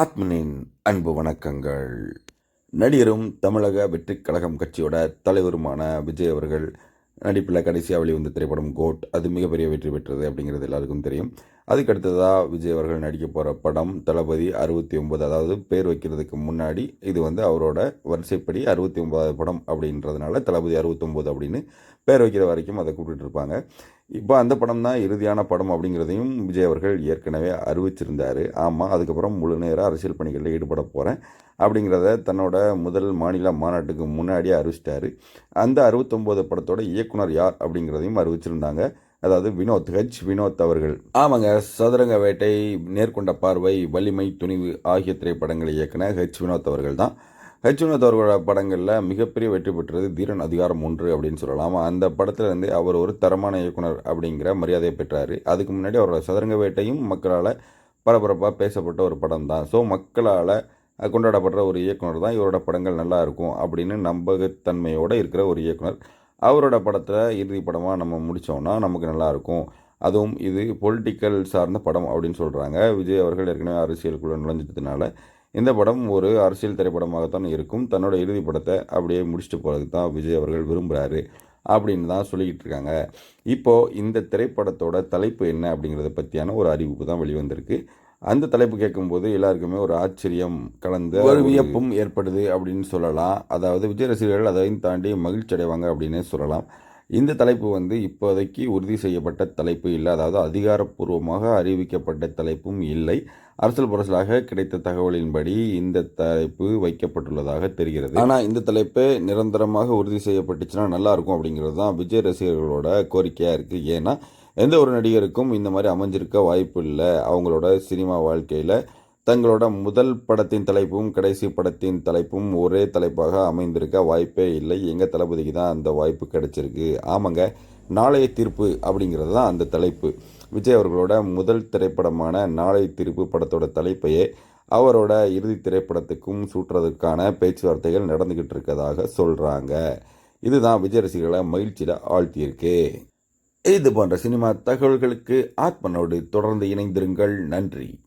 ஆத்மனின் அன்பு வணக்கங்கள். நடிகரும் தமிழக வெற்றிக் கழகம் கட்சியோட தலைவருமான விஜய் அவர்கள் நடிப்பில் கடைசியாக வெளிவந்த திரைப்படம் கோட் அது மிகப்பெரிய வெற்றி பெற்றது அப்படிங்கிறது எல்லாருக்கும் தெரியும். அதுக்கு அடுத்ததாக விஜய் அவர்கள் நடிக்க போகிற படம் தளபதி அறுபத்தி ஒன்பது அதாவது பேர் வைக்கிறதுக்கு முன்னாடி இது வந்து அவரோட வரிசைப்படி அறுபத்தி ஒன்பதாவது படம் அப்படின்றதுனால தளபதி அறுபத்தொம்போது அப்படின்னு பேர் வைக்கிற வரைக்கும் அதை கூப்பிட்டு இருப்பாங்க. இப்போ அந்த படம் தான் இறுதியான படம் அப்படிங்கிறதையும் விஜய் அவர்கள் ஏற்கனவே அறிவிச்சிருந்தார். ஆமாம் அதுக்கப்புறம் முழு நேரம் அரசியல் பணிகளில் ஈடுபட போகிறேன் அப்படிங்கிறத தன்னோட முதல் மாநில மாநாட்டுக்கு முன்னாடியே அறிவிச்சிட்டாரு. அந்த அறுபத்தொம்போது படத்தோட இயக்குனர் யார் அப்படிங்கிறதையும் அறிவிச்சிருந்தாங்க. அதாவது வினோத் ஹெச் வினோத் அவர்கள். ஆமாங்க சதுரங்க வேட்டை நேர்கொண்ட பார்வை வலிமை துணிவு ஆகிய திரைப்படங்களை இயக்குன ஹெச் வினோத் அவர்கள் தான். ஹெச் வினோத் அவர்களோட படங்களில் மிகப்பெரிய வெற்றி பெற்றது தீரன் அதிகாரம் ஒன்று அப்படின்னு சொல்லலாம்? அந்த படத்துலேருந்து அவர் ஒரு தரமான இயக்குனர் அப்படிங்கிற மரியாதையை பெற்றார். அதுக்கு முன்னாடி அவரோட சதுரங்க வேட்டையும் மக்களால் பரபரப்பாக பேசப்பட்ட ஒரு படம் தான். ஸோ மக்களால் கொண்டாடப்படுற ஒரு இயக்குனர் தான் இவரோட படங்கள் நல்லா இருக்கும் அப்படின்னு நம்பகத்தன்மையோடு இருக்கிற ஒரு இயக்குனர். அவரோட படத்தை இறுதி படமாக நம்ம முடித்தோம்னா நமக்கு நல்லாயிருக்கும் அதுவும் இது பொலிட்டிக்கல் சார்ந்த படம் அப்படின்னு சொல்கிறாங்க விஜய் அவர்கள் ஏற்கனவே அரசியலுக்குள்ளே நுழைஞ்சதுனால இந்த படம் ஒரு அரசியல் திரைப்படமாகத்தான் இருக்கும். தன்னோட இறுதி படத்தை அப்படியே முடிச்சுட்டு போகிறதுக்கு தான் விஜய் அவர்கள் விரும்புகிறாரு அப்படின்னு தான் சொல்லிக்கிட்டு இருக்காங்க. இப்போது இந்த திரைப்படத்தோட தலைப்பு என்ன அப்படிங்கிறத பற்றியான ஒரு அறிவிப்பு தான் வெளிவந்திருக்கு. அந்த தலைப்பு கேட்கும்போது எல்லாருக்குமே ஒரு ஆச்சரியம் கலந்து ஒரு வியப்பும் ஏற்படுது அப்படின்னு சொல்லலாம். அதாவது விஜய் ரசிகர்கள் அதையும் தாண்டி மகிழ்ச்சி அடைவாங்க அப்படின்னே சொல்லலாம். இந்த தலைப்பு வந்து இப்போதைக்கு உறுதி செய்யப்பட்ட தலைப்பு இல்லை. அதாவது அதிகாரப்பூர்வமாக அறிவிக்கப்பட்ட தலைப்பும் இல்லை. அரசியல் புரசலாக கிடைத்த தகவலின்படி இந்த தலைப்பு வைக்கப்பட்டுள்ளதாக தெரிகிறது. ஆனால் இந்த தலைப்பு நிரந்தரமாக உறுதி செய்யப்பட்டுச்சுன்னா நல்லா இருக்கும் அப்படிங்கிறது தான் விஜய் ரசிகர்களோட கோரிக்கையாக இருக்குது ஏன்னா எந்த ஒரு நடிகருக்கும் இந்த மாதிரி அமைஞ்சிருக்க வாய்ப்பு இல்லை. அவங்களோட சினிமா வாழ்க்கையில் தங்களோட முதல் படத்தின் தலைப்பும் கடைசி படத்தின் தலைப்பும் ஒரே தலைப்பாக அமைந்திருக்க வாய்ப்பே இல்லை. எங்கள் தளபதிக்கு தான் அந்த வாய்ப்பு கிடைச்சிருக்கு. ஆமாங்க நாளைய தீர்ப்பு அப்படிங்கிறது தான் அந்த தலைப்பு. விஜய் அவர்களோட முதல் திரைப்படமான நாளைய தீர்ப்பு படத்தோட தலைப்பையே அவரோட இறுதி திரைப்படத்துக்கும் சூட்டுறதுக்கான பேச்சுவார்த்தைகள் நடந்துக்கிட்டு இருக்கதாக சொல்கிறாங்க இதுதான் விஜய் ரசிகர்களை மகிழ்ச்சியில் ஆழ்த்தியிருக்கு. இது போன்ற சினிமா தகவல்களுக்கு ஆத்மனோடு தொடர்ந்து இணைந்திருங்கள். நன்றி.